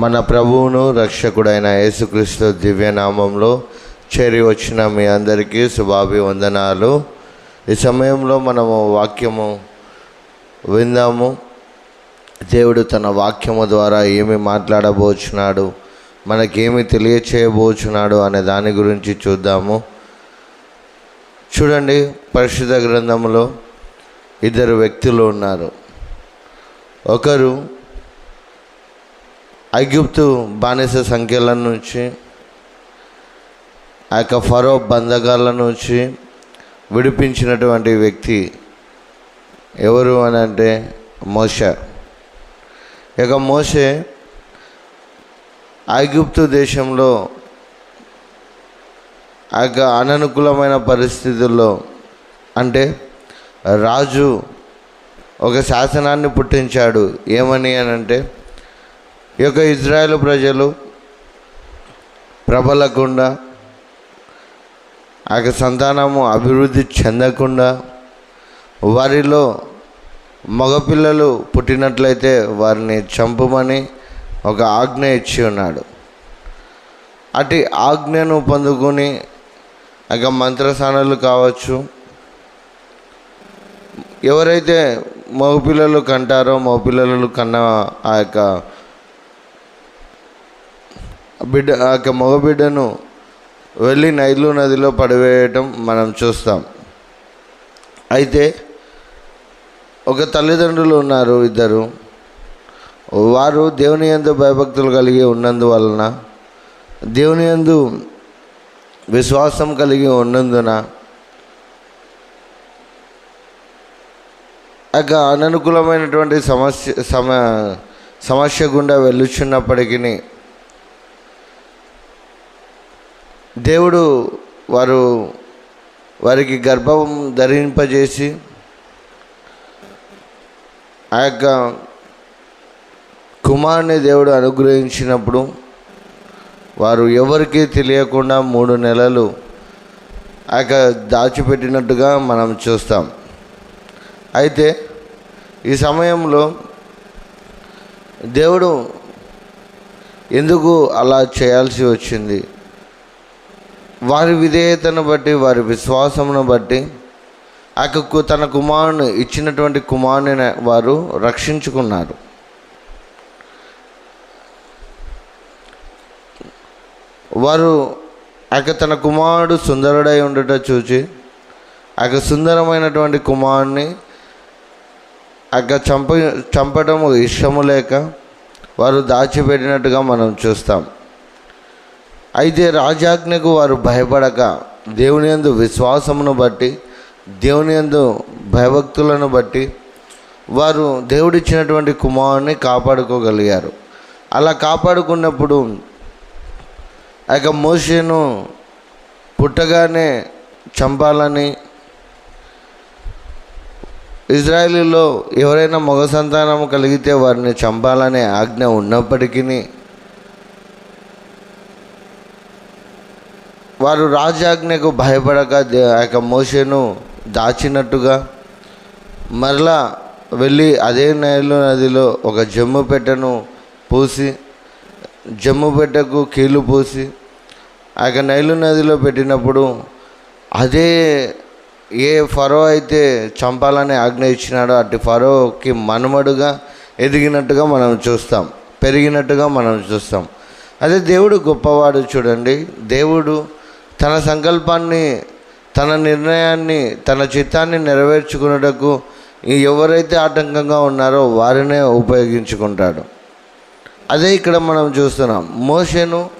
మన ప్రభువును రక్షకుడైన యేసుక్రీస్తు దివ్యనామంలో చేరి వచ్చిన మీ అందరికీ శుభాభివందనాలు. ఈ సమయంలో మనము వాక్యము విందాము. దేవుడు తన వాక్యము ద్వారా ఏమి మాట్లాడబోచున్నాడు మనకేమి తెలియచేయబోచున్నాడు అనే దాని గురించి చూద్దాము. చూడండి పరిశుద్ధ గ్రంథంలో ఇద్దరు వ్యక్తులు ఉన్నారు. ఒకరు ఐగుప్తు బానిస సంఖ్యల నుంచి ఆ యొక్క ఫరో బంధకాల నుంచి విడిపించినటువంటి వ్యక్తి ఎవరు అని అంటే మోష. ఇక మోషే ఐగుప్తు దేశంలో ఆ యొక్క అననుకూలమైన పరిస్థితుల్లో అంటే రాజు ఒక శాసనాన్ని పుట్టించాడు. ఏమని అని అంటే ఈ యొక్క ఇజ్రాయెల్ ప్రజలు ప్రబలకుండా ఆ యొక్క సంతానము అభివృద్ధి చెందకుండా వారిలో మగపిల్లలు పుట్టినట్లయితే వారిని చంపమని ఒక ఆజ్ఞ ఇచ్చి ఉన్నాడు. అటు ఆజ్ఞను పొందుకొని ఆ యొక్క మంత్రసానాలు కావచ్చు ఎవరైతే మగపిల్లలు కంటారో మగపిల్లలు కన్న ఆ యొక్క బిడ్డ ఆ యొక్క మగబిడ్డను వెళ్ళి నైలు నదిలో పడివేయటం మనం చూస్తాం. అయితే ఒక తల్లిదండ్రులు ఉన్నారు ఇద్దరు. వారు దేవుని యందు భయభక్తులు కలిగి ఉన్నందువలన దేవుని యందు విశ్వాసం కలిగి ఉన్నందున ఒక అననుకూలమైనటువంటి సమస్య సమ సమస్య గుండా వెళ్ళుచున్నప్పటికీ దేవుడు వారు వారికి గర్భం ధరింపజేసి ఆ యొక్క కుమారుని దేవుడు అనుగ్రహించినప్పుడు వారు ఎవరికీ తెలియకుండా మూడు నెలలు ఆ యొక్క దాచిపెట్టినట్టుగా మనం చూస్తాం. అయితే ఈ సమయంలో దేవుడు ఎందుకు అలా చేయాల్సి వచ్చింది? వారి విధేయతను బట్టి వారి విశ్వాసమును బట్టి ఆ తన కుమారుని ఇచ్చినటువంటి కుమారుని వారు రక్షించుకున్నారు. వారు ఆక తన కుమారుడు సుందరుడై ఉండట చూచి ఆక సుందరమైనటువంటి కుమారుని ఆక చంప చంపటము ఇష్టము లేక వారు దాచిపెట్టినట్టుగా మనం చూస్తాం. అయితే రాజాజ్ఞకు వారు భయపడక దేవుని యందు విశ్వాసమును బట్టి దేవుని యందు భయభక్తులను బట్టి వారు దేవుడిచ్చినటువంటి కుమారుని కాపాడుకోగలిగారు. అలా కాపాడుకున్నప్పుడు ఆ యొక్క మోషను పుట్టగానే చంపాలని ఇజ్రాయేలీలో ఎవరైనా మగ సంతానం కలిగితే వారిని చంపాలనే ఆజ్ఞ ఉన్నప్పటికీ వారు రాజాజ్ఞకు భయపడక ఆ యొక్క మోషను దాచినట్టుగా మరలా వెళ్ళి అదే నైలు నదిలో ఒక జమ్ము పెట్టను పూసి జమ్ము పెట్టకు కీలు పూసి ఆ యొక్క నైలు నదిలో పెట్టినప్పుడు అదే ఏ ఫరో అయితే చంపాలని ఆజ్ఞ ఇచ్చినాడో అటు ఫరోకి మనుమడుగా ఎదిగినట్టుగా మనం చూస్తాం పెరిగినట్టుగా మనం చూస్తాం. అదే దేవుడు గొప్పవాడు చూడండి దేవుడు తన సంకల్పాన్ని తన నిర్ణయాన్ని తన చిత్తాన్ని నెరవేర్చుకున్నటకు ఎవరైతే ఆటంకంగా ఉన్నారో వారినే ఉపయోగించుకుంటాడు. అదే ఇక్కడ మనం చూస్తున్నాం. మోషేను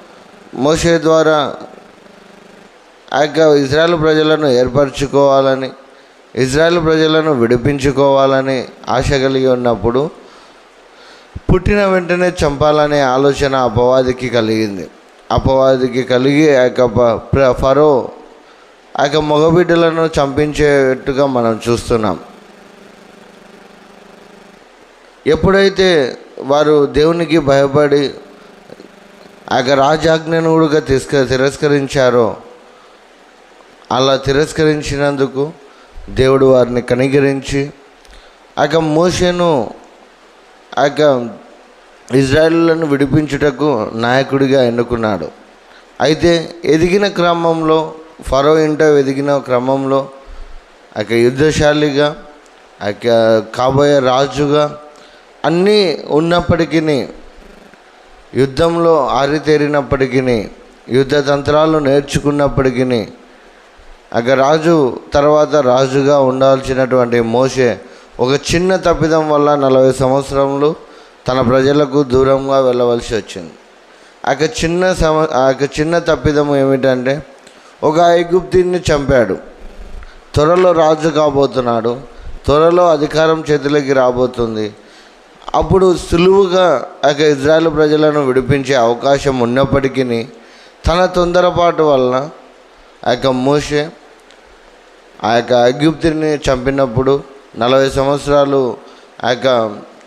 మోషే ద్వారా ఆ యొక్క ఇజ్రాయల్ ప్రజలను ఏర్పరచుకోవాలని ఇజ్రాయెల్ ప్రజలను విడిపించుకోవాలని ఆశ కలిగి ఉన్నప్పుడు పుట్టిన వెంటనే చంపాలనే ఆలోచన అపవాదికి కలిగింది. అపవాదికి కలిగి ఆ యొక్క ఫరో ఆ యొక్క మగబిడ్డలను చంపించేట్టుగా మనం చూస్తున్నాం. ఎప్పుడైతే వారు దేవునికి భయపడి ఆ యొక్క రాజాజ్ఞను కూడా తిరస్క తిరస్కరించారో అలా తిరస్కరించినందుకు దేవుడు వారిని కనికరించి ఆ యొక్క మోషను ఆ యొక్క ఇజ్రాయిలను విడిపించుటకు నాయకుడిగా ఎన్నుకున్నాడు. అయితే ఎదిగిన క్రమంలో ఫరో ఇంట ఎదిగిన క్రమంలో ఆ యొక్క యుద్ధశాలిగా ఆ యొక్క కాబోయే రాజుగా అన్నీ ఉన్నప్పటికీ యుద్ధంలో ఆరితేరినప్పటికీ యుద్ధ తంత్రాలు నేర్చుకున్నప్పటికీ అక్కడ రాజు తర్వాత రాజుగా ఉండాల్సినటువంటి మోషే ఒక చిన్న తప్పిదం వల్ల నలభై సంవత్సరంలో తన ప్రజలకు దూరంగా వెళ్ళవలసి వచ్చింది. ఆ యొక్క చిన్న సమ ఆ యొక్క చిన్న తప్పిదం ఏమిటంటే ఒక ఐగుప్తిని చంపాడు. త్వరలో రాజు కాబోతున్నాడు. త్వరలో అధికారం చేతులకి రాబోతుంది. అప్పుడు సులువుగా ఆ యొక్క ఇజ్రాయెల్ ప్రజలను విడిపించే అవకాశం ఉన్నప్పటికీ తన తొందరపాటు వలన ఆ యొక్క మోషే ఆ యొక్క ఐగుప్తిని చంపినప్పుడు నలభై సంవత్సరాలు ఆ యొక్క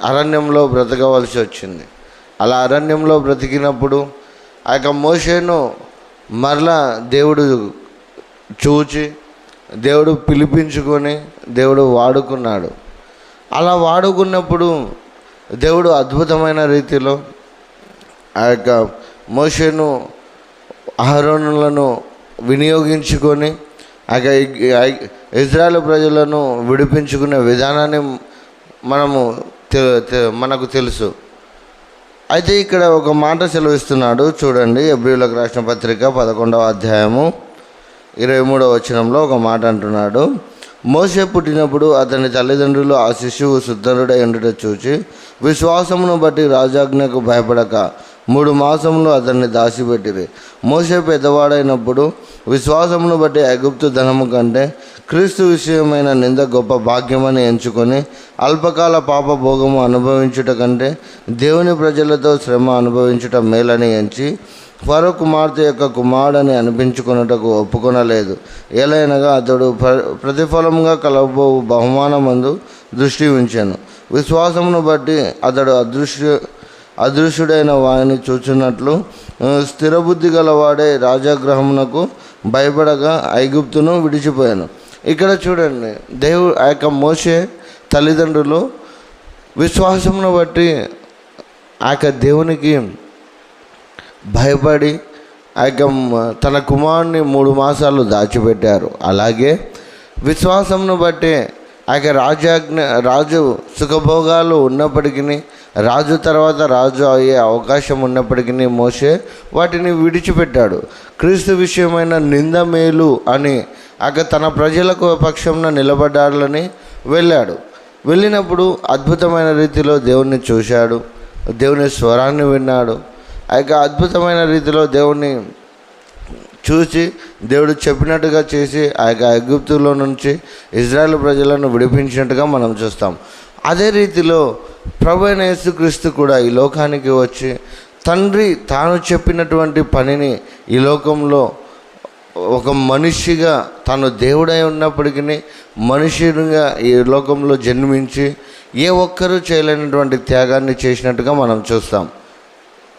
అరణ్యంలో బ్రతకవలసి వచ్చింది. అలా అరణ్యంలో బ్రతికినప్పుడు ఆ యొక్క మోషేను మరలా దేవుడు చూచి దేవుడు పిలిపించుకొని దేవుడు వాడుకున్నాడు. అలా వాడుకున్నప్పుడు దేవుడు అద్భుతమైన రీతిలో ఆ యొక్క మోషేను అహరోనులను వినియోగించుకొని ఆ యొక్క ఇజ్రాయల్ ప్రజలను విడిపించుకునే విధానాన్ని మనము మనకు తెలుసు. అయితే ఇక్కడ ఒక మాట సెలవిస్తున్నాడు. చూడండి ఎబ్రిలకు రాసిన పత్రిక పదకొండవ అధ్యాయము ఇరవై మూడవ వచనంలో ఒక మాట అంటున్నాడు. మోసే పుట్టినప్పుడు అతని తల్లిదండ్రులు ఆ శిశువు సుందరుడై ఉండుట చూచి విశ్వాసమును బట్టి రాజాజ్ఞకు భయపడక మూడు మాసములు అతన్ని దాచిపెట్టిరి. మోసే పెద్దవాడైనప్పుడు విశ్వాసమును బట్టి ఐగుప్తు ధనము కంటే క్రీస్తు విషయమైన నింద గొప్ప భాగ్యమని ఎంచుకొని అల్పకాల పాప భోగము అనుభవించుట కంటే దేవుని ప్రజలతో శ్రమ అనుభవించుట మేలని ఎంచి ఫరో కుమార్తె యొక్క కుమారుడని అనిపించుకున్నటకు ఒప్పుకొనలేదు. ఎలైనగా అతడు ప్ర- ప్రతిఫలంగా కలబో బహుమానమందు దృష్టి ఉంచాను. విశ్వాసమును బట్టి అతడు అదృశ్య అదృశ్యుడైన వారిని చూచినట్లు స్థిరబుద్ధి గలవాడే రాజాగ్రహమునకు భయపడగా ఐగుప్తును విడిచిపోయాను. ఇక్కడ చూడండి దేవుడు ఆ యొక్క మోసే తల్లిదండ్రులు విశ్వాసమును బట్టి ఆ యొక్క దేవునికి భయపడి ఆ యొక్క తన కుమారుని మూడు మాసాలు దాచిపెట్టారు. అలాగే విశ్వాసంను బట్టి ఆ యొక్క రాజాజ్ఞ రాజు సుఖభోగాలు ఉన్నప్పటికీ రాజు తర్వాత రాజు అయ్యే అవకాశం ఉన్నప్పటికీ మోసే వాటిని విడిచిపెట్టాడు. క్రీస్తు విషయమైన నింద మేలు అని అక తన ప్రజలకు పక్షంన నిలబడ్డాలని వెళ్ళాడు. వెళ్ళినప్పుడు అద్భుతమైన రీతిలో దేవుణ్ణి చూశాడు. దేవుని స్వరాన్ని విన్నాడు. ఆ అద్భుతమైన రీతిలో దేవుణ్ణి చూసి దేవుడు చెప్పినట్టుగా చేసి ఆ యొక్క ఐగుప్తులో నుంచి ఇజ్రాయెల్ ప్రజలను విడిపించినట్టుగా మనం చూస్తాం. అదే రీతిలో ప్రభు అయిన యేసుక్రీస్తు కూడా ఈ లోకానికి వచ్చి తండ్రి తాను చెప్పినటువంటి పనిని ఈ లోకంలో ఒక మనిషిగా తాను దేవుడై ఉన్నప్పటికీ మనిషిగా ఈ లోకంలో జన్మించి ఏ ఒక్కరూ చేయలేనటువంటి త్యాగాన్ని చేసినట్టుగా మనం చూస్తాం.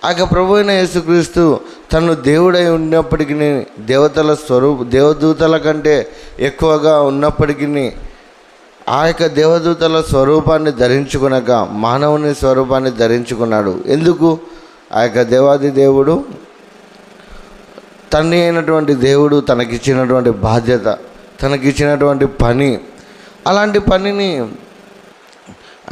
ఆక ప్రభు అయిన యేసుక్రీస్తు తను దేవుడై ఉన్నప్పటికీ దేవతల స్వరూప దేవదూతల కంటే ఎక్కువగా ఉన్నప్పటికీ ఆ యొక్క దేవదూతల స్వరూపాన్ని ధరించుకునక మానవుని స్వరూపాన్ని ధరించుకున్నాడు. ఎందుకు? ఆ యొక్క దేవాది దేవుడు తండ్రి అయినటువంటి దేవుడు తనకిచ్చినటువంటి బాధ్యత తనకిచ్చినటువంటి పని. అలాంటి పనిని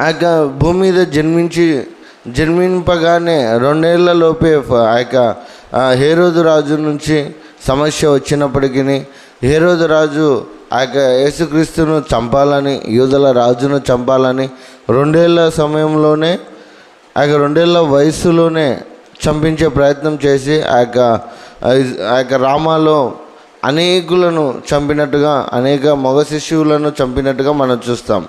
ఆ యొక్క భూమి మీద జన్మించి జన్మింపగానే రెండేళ్ళలోపే ఆ యొక్క హేరోదు రాజు నుంచి సమస్య వచ్చినప్పటికీ హేరోదు రాజు ఆ యొక్క యేసుక్రీస్తును చంపాలని యూదుల రాజును చంపాలని రెండేళ్ళ సమయంలోనే ఆ యొక్క రెండేళ్ళ వయసులోనే చంపించే ప్రయత్నం చేసి ఆ యొక్క ఆ యొక్క రామాలో అనేకులను చంపినట్టుగా అనేక మగ శిశువులను చంపినట్టుగా మనం చూస్తాం.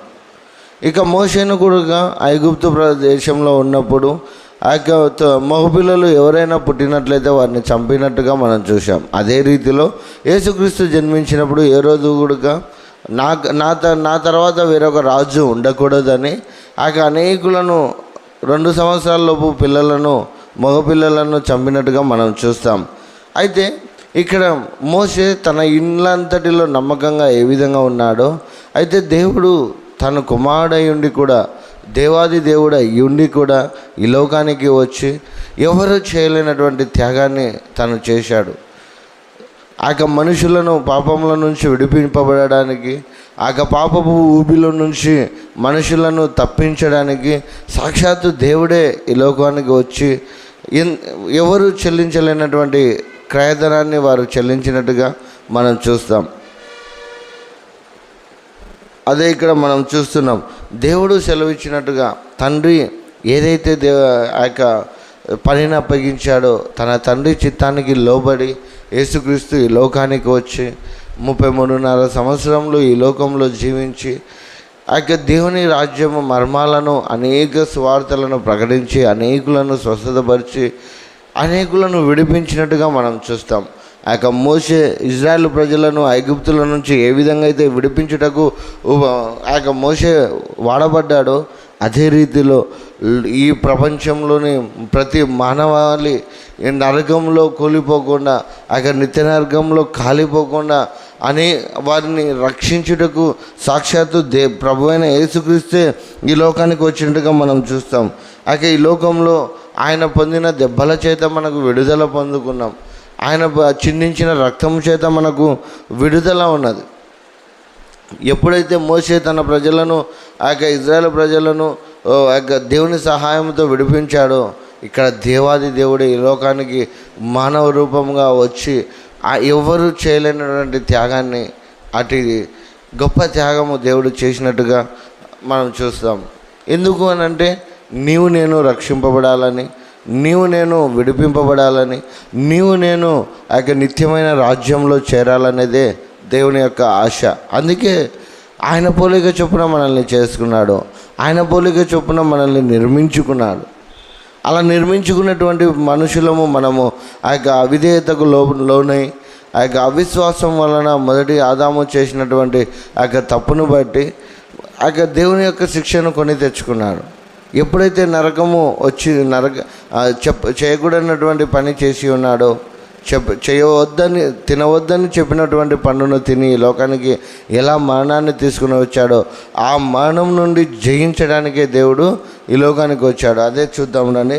ఇక మోషేను కూడా ఐగుప్తు ప్రదేశంలో ఉన్నప్పుడు ఆ యొక్క త- మగపిల్లలు ఎవరైనా పుట్టినట్లయితే వారిని చంపినట్టుగా మనం చూసాం అదే రీతిలో యేసుక్రీస్తు జన్మించినప్పుడు ఏ రోజు కూడా నా నా త- నా తర్వాత వేరొక రాజు ఉండకూడదని ఆ యొక్క అనేకులను రెండు సంవత్సరాలలోపు పిల్లలను మగపిల్లలను చంపినట్టుగా మనం చూస్తాం. అయితే ఇక్కడ మోసే తన ఇండ్లంతటిలో నమ్మకంగా ఏ విధంగా ఉన్నాడో అయితే దేవుడు తన కుమారుడై ఉండి కూడా దేవాది దేవుడు ఉండి కూడా ఈ లోకానికి వచ్చి ఎవరు చేయలేనటువంటి త్యాగాన్ని తను చేశాడు. ఆ యొక్క మనుషులను పాపముల నుంచి విడిపింపబడడానికి ఆ యొక్క పాపపు ఊబిలో నుంచి మనుషులను తప్పించడానికి సాక్షాత్తు దేవుడే ఈ లోకానికి వచ్చి ఎన్- ఎవరు చెల్లించలేనటువంటి క్రయధనాన్ని వారు చెల్లించినట్టుగా మనం చూస్తాం. అదే ఇక్కడ మనం చూస్తున్నాం. దేవుడు సెలవిచ్చినట్టుగా తండ్రి ఏదైతే దేవ ఆ యొక్క పనిని అప్పగించాడో తన తండ్రి చిత్తానికి లోబడి యేసుక్రీస్తు ఈ లోకానికి వచ్చి ముప్పై మూడున్నర సంవత్సరంలో ఈ లోకంలో జీవించి ఆ యొక్క దేవుని రాజ్యము మర్మాలను అనేక స్వార్థలను ప్రకటించి అనేకులను స్వస్థతపరిచి అనేకులను విడిపించినట్టుగా మనం చూస్తాం. ఆ యొక్క మోసే ఇజ్రాయెల్ ప్రజలను ఐగుప్తుల నుంచి ఏ విధంగా అయితే విడిపించుటకు ఆ యొక్క మోసే వాడబడ్డాడో అదే రీతిలో ఈ ప్రపంచంలోని ప్రతి మానవాళి నరకంలో కూలిపోకుండా ఆ యొక్క నిత్య నరకంలో కాలిపోకుండా అని వారిని రక్షించుటకు సాక్షాత్తు దే ప్రభు అయిన యేసుక్రీస్తే ఈ లోకానికి వచ్చినట్టుగా మనం చూస్తాం. అయితే ఈ లోకంలో ఆయన పొందిన దెబ్బల చేత మనకు విడుదల పొందుకున్నాం. ఆయన చిందించిన రక్తం చేత మనకు విడుదల ఉన్నది. ఎప్పుడైతే మోసే తన ప్రజలను ఆ యొక్క ఇజ్రాయెల్ ప్రజలను ఆ యొక్క దేవుని సహాయంతో విడిపించాడో ఇక్కడ దేవాది దేవుడు ఈ లోకానికి మానవ రూపంగా వచ్చి ఆ ఎవరు చేయలేనటువంటి త్యాగాన్ని అటు గొప్ప త్యాగము దేవుడు చేసినట్టుగా మనం చూస్తాం. ఎందుకు అని అంటే నీవు నేను రక్షింపబడాలని నీవు నేను విడిపింపబడాలని నీవు నేను ఆ యొక్క నిత్యమైన రాజ్యంలో చేరాలనేదే దేవుని యొక్క ఆశ. అందుకే ఆయన పోలిక చొప్పున మనల్ని చేసుకున్నాడు. ఆయన పోలిక చొప్పున మనల్ని నిర్మించుకున్నాడు. అలా నిర్మించుకున్నటువంటి మనుషులము మనము ఆ యొక్క అవిధేయతకు లో లోనై ఆ యొక్క అవిశ్వాసం వలన మొదటి ఆదాము చేసినటువంటి ఆ యొక్క తప్పును బట్టి ఆ యొక్క దేవుని యొక్క శిక్షను కొని తెచ్చుకున్నాడు. ఎప్పుడైతే నరకము వచ్చి నరక చెప్ చేయకూడనటువంటి పని చేసి ఉన్నాడో చెప్ చేయవద్దని తినవద్దని చెప్పినటువంటి పండును తిని ఈ లోకానికి ఎలా మరణాన్ని తీసుకుని వచ్చాడో ఆ మరణం నుండి జయించడానికే దేవుడు ఈ లోకానికి వచ్చాడు. అదే చూద్దాం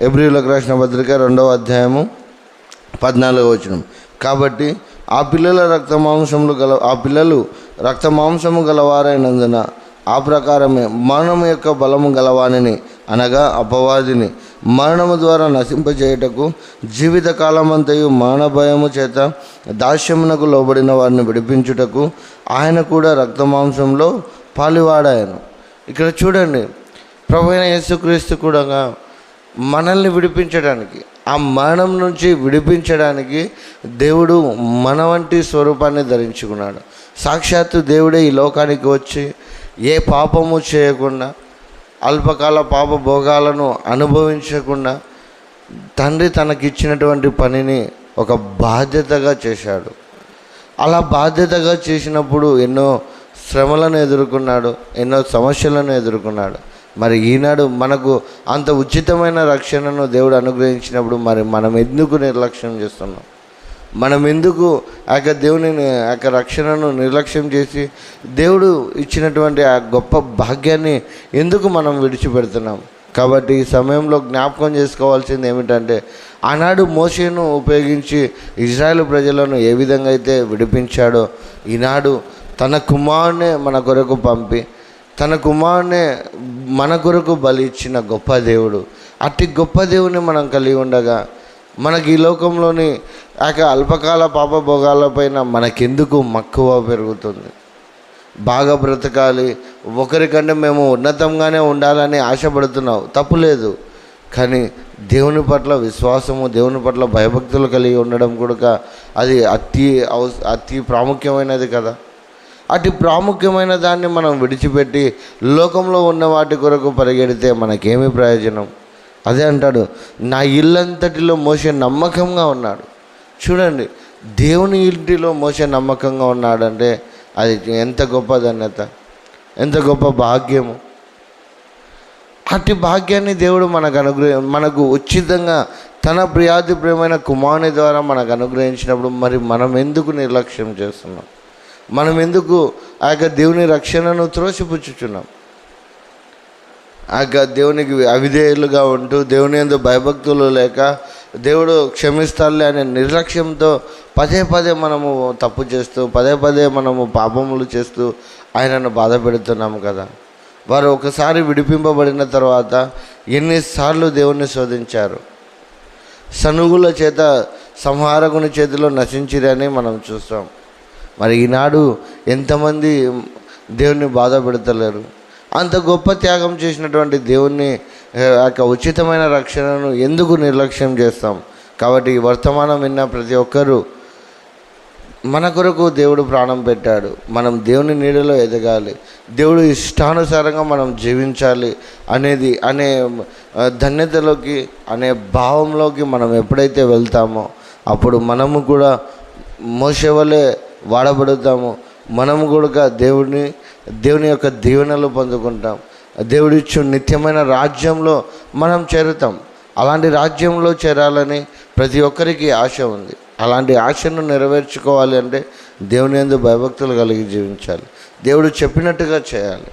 ఎబ్రిలోకి రాసిన పత్రిక రెండవ అధ్యాయము పద్నాలుగో వచనం. కాబట్టి ఆ పిల్లల రక్త మాంసములు గల ఆ పిల్లలు రక్త మాంసము గలవారైనందున ఆ ప్రకారమే మరణం యొక్క బలము గలవానిని అనగా అపవాదిని. మరణము ద్వారా నశింపజేయటకు జీవిత కాలమంతయు మరణ భయము చేత దాస్యమునకు లోబడిన వారిని విడిపించుటకు ఆయన కూడా రక్త మాంసంలో పాలివాడాయను. ఇక్కడ చూడండి ప్రభు అయిన యేసుక్రీస్తు కూడా మనల్ని విడిపించడానికి ఆ మరణం నుంచి విడిపించడానికి దేవుడు మన వంటి స్వరూపాన్ని ధరించుకున్నాడు. సాక్షాత్తు దేవుడే ఈ లోకానికి వచ్చి ఏ పాపము చేయకుండా అల్పకాల పాప భోగాలను అనుభవించకుండా తండ్రి తనకిచ్చినటువంటి పనిని ఒక బాధ్యతగా చేశాడు. అలా బాధ్యతగా చేసినప్పుడు ఎన్నో శ్రమలను ఎదుర్కొన్నాడు ఎన్నో సమస్యలను ఎదుర్కొన్నాడు. మరి ఈనాడు మనకు అంత ఉచితమైన రక్షణను దేవుడు అనుగ్రహించినప్పుడు మరి మనం ఎందుకు నిర్లక్ష్యం చేస్తున్నాం? మనం ఎందుకు ఆ యొక్క దేవుని ఆ యొక్క రక్షణను నిర్లక్ష్యం చేసి దేవుడు ఇచ్చినటువంటి ఆ గొప్ప భాగ్యాన్ని ఎందుకు మనం విడిచిపెడుతున్నాం? కాబట్టి ఈ సమయంలో జ్ఞాపకం చేసుకోవాల్సింది ఏమిటంటే ఆనాడు మోషేను ఉపయోగించి ఇజ్రాయెల్ ప్రజలను ఏ విధంగా అయితే విడిపించాడో ఈనాడు తన కుమారునే మన కొరకు పంపి తన కుమారునే మన కొరకు బలి ఇచ్చిన గొప్ప దేవుడు. అట్టి గొప్ప దేవుని మనం కలిగి ఉండగా మనకి ఈ లోకంలోని ఆ యొక్క అల్పకాల పాప భోగాలపైన మనకెందుకు మక్కువ పెరుగుతుంది? బాగా బ్రతకాలి. ఒకరికంటే మేము ఉన్నతంగానే ఉండాలని ఆశపడుతున్నావు. తప్పు లేదు. కానీ దేవుని పట్ల విశ్వాసము దేవుని పట్ల భయభక్తులు కలిగి ఉండడం కూడా అది అతి అవస అతి ప్రాముఖ్యమైనది కదా. అటు ప్రాముఖ్యమైన దాన్ని మనం విడిచిపెట్టి లోకంలో ఉన్న వాటి కొరకు పరిగెడితే మనకేమి ప్రయోజనం? అదే అంటాడు నా ఇల్లంతటిలో మోసే నమ్మకంగా ఉన్నాడు. చూడండి దేవుని ఇంటిలో మోసే నమ్మకంగా ఉన్నాడంటే అది ఎంత గొప్ప ధన్యత ఎంత గొప్ప భాగ్యము. అట్టి భాగ్యాన్ని దేవుడు మనకు అనుగ్రహ మనకు ఉచితంగా తన ప్రియాతి ప్రియమైన కుమారుని ద్వారా మనకు అనుగ్రహించినప్పుడు మరి మనం ఎందుకు నిర్లక్ష్యం చేస్తున్నాం? మనం ఎందుకు ఆ యొక్క దేవుని రక్షణను త్రోసిపుచ్చుచున్నాం? ఆ యొక్క దేవునికి అవిధేయులుగా ఉంటూ దేవుని ఎందు భయభక్తులు లేక దేవుడు క్షమిస్తాడులే అనే నిర్లక్ష్యంతో పదే పదే మనము తప్పు చేస్తూ పదే పదే మనము పాపములు చేస్తూ ఆయనను బాధ పెడుతున్నాము కదా. వారు ఒకసారి విడిపింపబడిన తర్వాత ఎన్నిసార్లు దేవుణ్ణి శోధించారు? సనుగుల చేత సంహారకుని చేతిలో నశించిరని మనం చూస్తాం. మరి ఈనాడు ఎంతమంది దేవుణ్ణి బాధ పెడతలేరు? అంత గొప్ప త్యాగం చేసినటువంటి దేవుణ్ణి యొక్క ఉచితమైన రక్షణను ఎందుకు నిర్లక్ష్యం చేస్తాం? కాబట్టి వర్తమానం విన్న ప్రతి ఒక్కరూ మన కొరకు దేవుడు ప్రాణం పెట్టాడు. మనం దేవుని నీడలో ఎదగాలి. దేవుడు ఇష్టానుసారంగా మనం జీవించాలి అనేది అనే ధన్యతలోకి అనే భావంలోకి మనం ఎప్పుడైతే వెళ్తామో అప్పుడు మనము కూడా మోసేవలే వాడబడుతాము. మనము కూడా దేవుడిని దేవుని యొక్క దీవెనలు పొందుకుంటాం. దేవుడిచ్చు నిత్యమైన రాజ్యంలో మనం చేరుతాం. అలాంటి రాజ్యంలో చేరాలని ప్రతి ఒక్కరికి ఆశ ఉంది. అలాంటి ఆశను నెరవేర్చుకోవాలి అంటే దేవుని ఎందు భయభక్తులు కలిగి జీవించాలి. దేవుడు చెప్పినట్టుగా చేయాలి.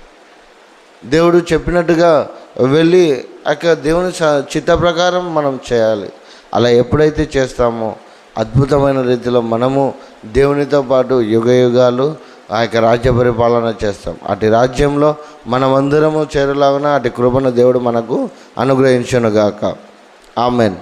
దేవుడు చెప్పినట్టుగా వెళ్ళి అక్కడ దేవుని చిత్త ప్రకారం మనం చేయాలి. అలా ఎప్పుడైతే చేస్తామో అద్భుతమైన రీతిలో మనము దేవునితో పాటు యుగ యుగాలు ఆ యొక్క రాజ్య పరిపాలన చేస్తాం. అటు రాజ్యంలో మనమందరము చేరలాగున అటు కృపను దేవుడు మనకు అనుగ్రహించునుగాక. ఆమెన్.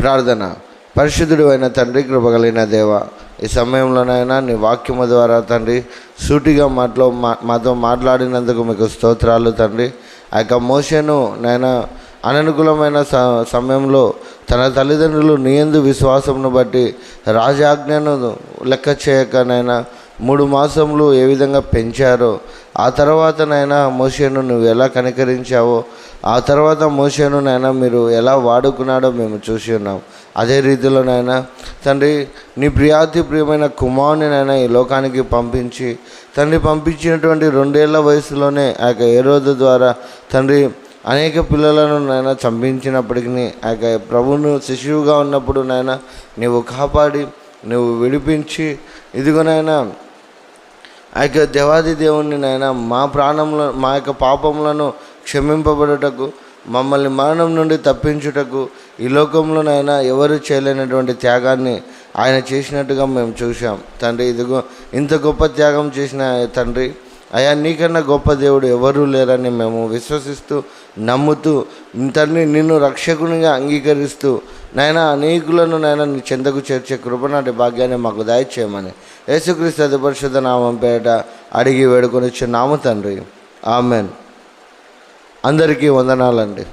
ప్రార్థన. పరిశుద్ధుడు అయిన తండ్రి కృపగలిగిన దేవ ఈ సమయంలోనైనా నీ వాక్యము ద్వారా తండ్రి సూటిగా మాటలో మా మాతో మాట్లాడినందుకు మీకు స్తోత్రాలు తండ్రి. ఆ యొక్క మోషను నైనా అననుకూలమైన స సమయంలో తన తల్లిదండ్రులు నీయందు విశ్వాసమును బట్టి రాజాజ్ఞను లెక్క చేయకనైనా మూడు మాసములు ఏ విధంగా పెంచారో ఆ తర్వాత నైనా మోషేను నువ్వు ఎలా కనికరించావో ఆ తర్వాత మోషేను నైనా మీరు ఎలా వాడుకున్నాడో మేము చూసి ఉన్నాం. అదే రీతిలో నైనా తండ్రి నీ ప్రియాతి ప్రియమైన కుమారునినైనా ఈ లోకానికి పంపించి తండ్రి పంపించినటువంటి రెండేళ్ళ వయసులోనే ఆ యొక్క ఏ రోజు ద్వారా తండ్రి అనేక పిల్లలను నాయన చంపించినప్పటికీ ఆ యొక్క ప్రభువును శిశువుగా ఉన్నప్పుడు నాయన నీవు కాపాడి నువ్వు విడిపించి ఇదిగోనైనా ఆ యొక్క దేవాది దేవుణ్ణి నాయన మా ప్రాణంలో మా యొక్క పాపములను క్షమింపబడుటకు మమ్మల్ని మరణం నుండి తప్పించుటకు ఈ లోకంలోనైనా ఎవరు చేయలేనటువంటి త్యాగాన్ని ఆయన చేసినట్టుగా మేము చూసాం తండ్రి ఇదిగో ఇంత గొప్ప త్యాగం చేసిన తండ్రి అయా నీకన్నా గొప్ప దేవుడు ఎవరూ లేరని మేము విశ్వసిస్తూ నమ్ముతూ తండ్రి నిన్ను రక్షకునిగా అంగీకరిస్తూ నాయన అనేకులను నాయన నీ చెందకు చేర్చే కృపనాటి భాగ్యాన్ని మాకు దయచేయమని యేసుక్రీస్తు అతి నామం పేట అడిగి వేడుకొని నామ తండ్రి. ఆమెన్. అందరికీ వందనాలండి.